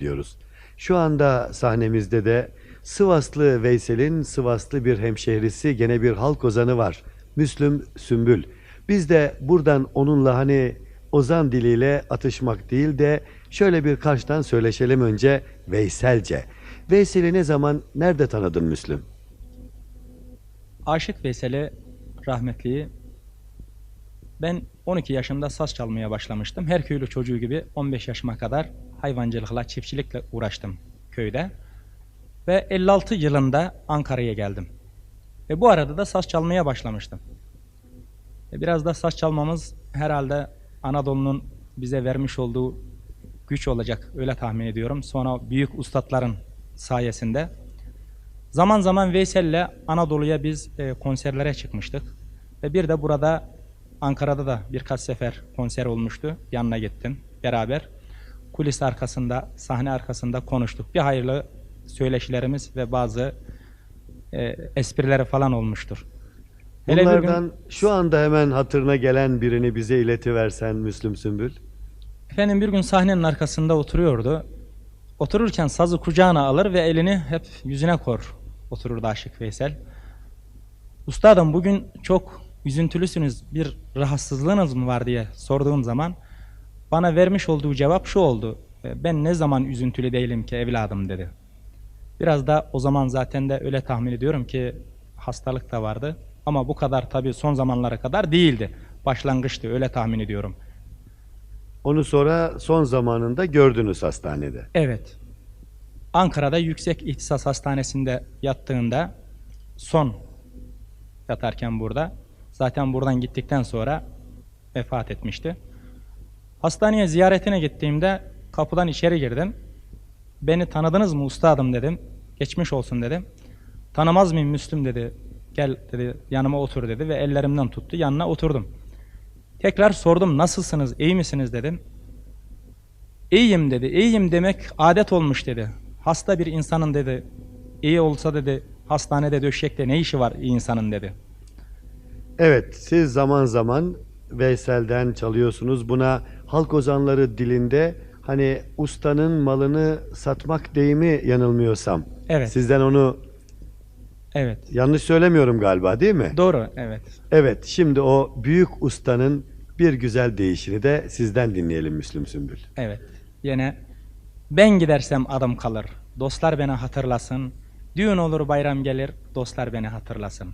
diyoruz. Şu anda sahnemizde de Sivaslı Veysel'in Sivaslı bir hemşehrisi gene bir halk ozanı var. Müslüm Sümbül. Biz de buradan onunla hani ozan diliyle atışmak değil de şöyle bir karşıdan söyleşelim önce Veyselce. Veysel'i ne zaman nerede tanıdın Müslüm? Aşık Veysel'i rahmetliyi ben 12 yaşımda saz çalmaya başlamıştım. Her köylü çocuğu gibi 15 yaşıma kadar hayvancılıkla, çiftçilikle uğraştım köyde. Ve 56 yılında Ankara'ya geldim. Ve bu arada da saz çalmaya başlamıştım. E biraz da saz çalmamız herhalde Anadolu'nun bize vermiş olduğu güç olacak öyle tahmin ediyorum. Sonra büyük ustaların sayesinde. Zaman zaman Veysel'le Anadolu'ya biz e, konserlere çıkmıştık. Ve bir de burada Ankara'da da birkaç sefer konser olmuştu. Yanına gittim beraber. Kulis arkasında, sahne arkasında konuştuk. Bir hayırlı söyleşilerimiz ve bazı e, esprileri falan olmuştur. Hele bir gün- Bunlardan şu anda hemen hatırına gelen birini bize iletiversen Müslüm Sümbül. Efendim bir gün sahnenin arkasında oturuyordu. Otururken sazı kucağına alır ve elini hep yüzüne kor otururdu Aşık Veysel. Üstadım bugün çok üzüntülüsünüz bir rahatsızlığınız mı var diye sorduğum zaman bana vermiş olduğu cevap şu oldu. "E, Ben ne zaman üzüntülü değilim ki evladım dedi. Biraz da o zaman zaten de öyle tahmin ediyorum ki hastalık da vardı. Ama bu kadar tabii son zamanlara kadar değildi. Başlangıçtı öyle tahmin ediyorum. Onu sonra son zamanında gördünüz hastanede. Evet. Ankara'da Yüksek İhtisas Hastanesi'nde yattığında son yatarken burada zaten buradan gittikten sonra vefat etmişti. Hastaneye ziyaretine gittiğimde kapıdan içeri girdim. Beni tanıdınız mı ustadım dedim. Geçmiş olsun dedim. Tanımaz mıyım Müslüm dedi. Gel dedi yanıma otur dedi ve ellerimden tuttu. Yanına oturdum. Tekrar sordum nasılsınız iyi misiniz dedim. İyiyim dedi. İyiyim demek adet olmuş dedi. Hasta bir insanın dedi. iyi olsa dedi hastanede döşekte ne işi var iyi insanın dedi. Evet, siz zaman zaman Veysel'den çalıyorsunuz. Buna halk ozanları dilinde hani ustanın malını satmak deyimi yanılmıyorsam. Evet. Sizden onu Evet. yanlış söylemiyorum galiba değil mi? Doğru evet. Evet, şimdi o büyük ustanın bir güzel değişini de sizden dinleyelim Müslüm Sümbül. Evet. Yine ben gidersem adım kalır. Dostlar beni hatırlasın. Düğün olur bayram gelir. Dostlar beni hatırlasın.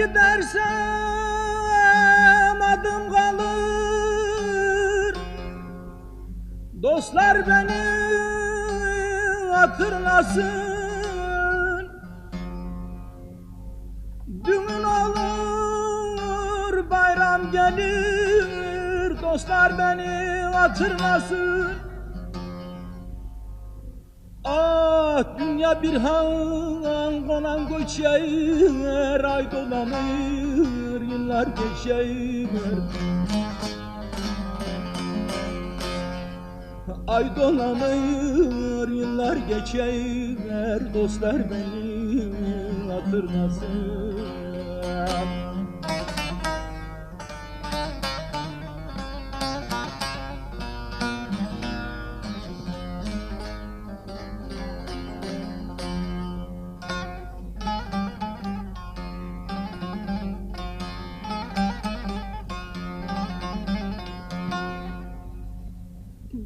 Gidersem adım kalır. Dostlar beni hatırlasın. Düğün olur bayram gelir. Dostlar beni hatırlasın Ah dünya bir han konan göçer Ay dolanır yıllar geçer. Ay dolanır yıllar geçer Dostlar beni hatırlasın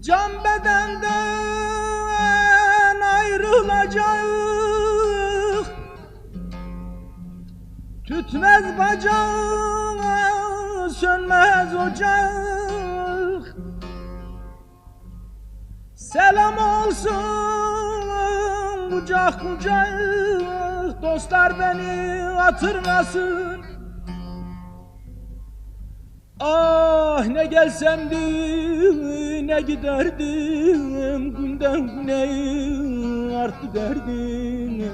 Can bedenden ayrılacak. Tütmez bacağı sönmez ocak. Selam olsun kucak kucak. Dostlar beni hatırlasın. Ah ne gelsem değil ne giderdim Günden güne arttı derdim.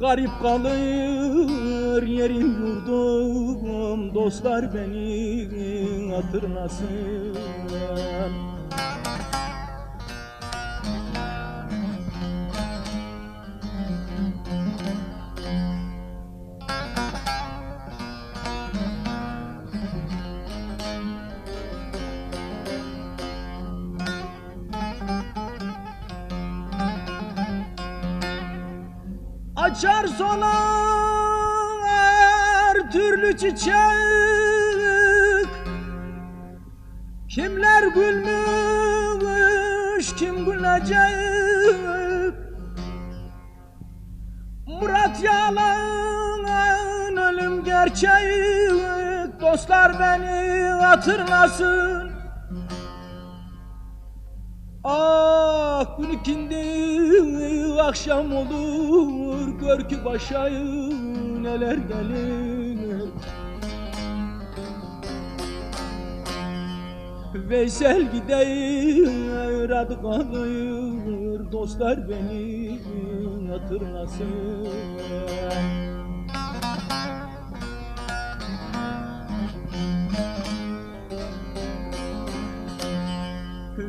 Garip kalır yerim yurdum Dostlar beni hatırlasın Açar solar her türlü çiçek. Kimler gülmüş kim gülecek? Murat yalan ölüm gerçek Dostlar beni hatırlasın Ah gün ikindi akşam olur Gör ki başa neler gelir. Veysel gider adı Dostlar beni hatırlasın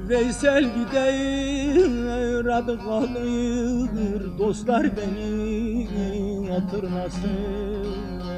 Veysel gider adı kalır Dostlar beni hatırlasın